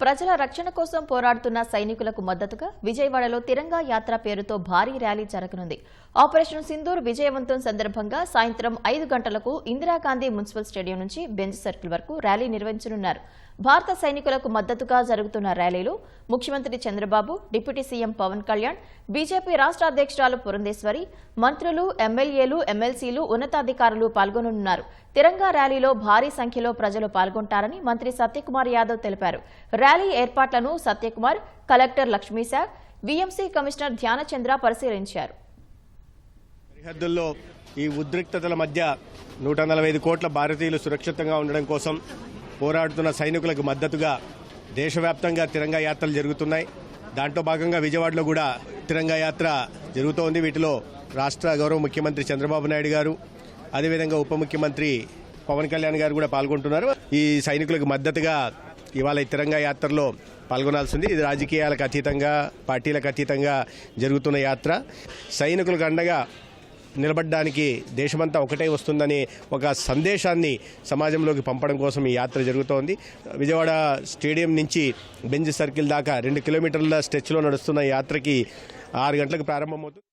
ప్రజల రక్షణ కోసం పోరాడుతున్న సైనికులకు మద్దతుగా విజయవాడలో తిరంగా యాత్ర పేరుతో భారీ ర్యాలీ జరగనుంది. ఆపరేషన్ సింధూర్ విజయవంతం సందర్భంగా సాయంత్రం ఐదు గంటలకు ఇందిరాగాంధీ మున్సిపల్ స్టేడియం నుంచి బెంచ్ సర్కిల్ వరకు ర్యాలీ నిర్వహించనున్నారు. భారత సైనికులకు మద్దతుగా జరుగుతున్న ర్యాలీలు ముఖ్యమంత్రి Chandrababu deputy CM Pawan Kalyan BJP రాష్ట్ర అధ్యక్షురాలు పురంధేశ్వరి మంత్రులు ఎమ్మెల్యేలు ఎమ్మెల్సీలు ఉన్నతాధికారులు పాల్గొనున్నారు తిరంగా ర్యాలీలో భారీ సంఖ్యలో ప్రజలు పాల్గొంటారని మంత్రి సత్యకుమార్ యాదవ్ తెలిపారు. ర్యాలీ ఏర్పాట్లను Satyakumar collector Lakshmisha VMC commissioner Dhyanachandra పరిశీలించారు. సరిహద్దుల్లో ఈ ఉద్రిక్తతల మధ్య నూట నలభై ఐదు కోట్ల భారతీయులు సురక్షితంగా ఉండడం కోసం పోరాడుతున్న సైనికులకు మద్దతుగా దేశవ్యాప్తంగా తిరంగా యాత్రలు జరుగుతున్నాయి. దాంట్లో భాగంగా విజయవాడలో కూడా తిరంగా యాత్ర జరుగుతోంది. వీటిలో రాష్ట్ర గౌరవ ముఖ్యమంత్రి చంద్రబాబు నాయుడు గారు అదేవిధంగా ఉప ముఖ్యమంత్రి పవన్ కళ్యాణ్ గారు కూడా పాల్గొంటున్నారు. ఈ సైనికులకు మద్దతుగా ఇవాళ ఈ తిరంగా యాత్రలో పాల్గొనాల్సింది. ఇది రాజకీయాలకు అతీతంగా పార్టీలకు అతీతంగా జరుగుతున్న యాత్ర. సైనికులకు అండగా నిలబడడానికి దేశమంతా ఒకటే వస్తుందని ఒక సందేశాన్ని సమాజంలోకి పంపడం కోసం ఈ యాత్ర జరుగుతోంది. విజయవాడ స్టేడియం నుంచి బెంజ్ సర్కిల్ దాకా రెండు కిలోమీటర్ల స్ట్రెచ్లో నడుస్తున్న యాత్రకి ఆరు గంటలకు ప్రారంభమవుతుంది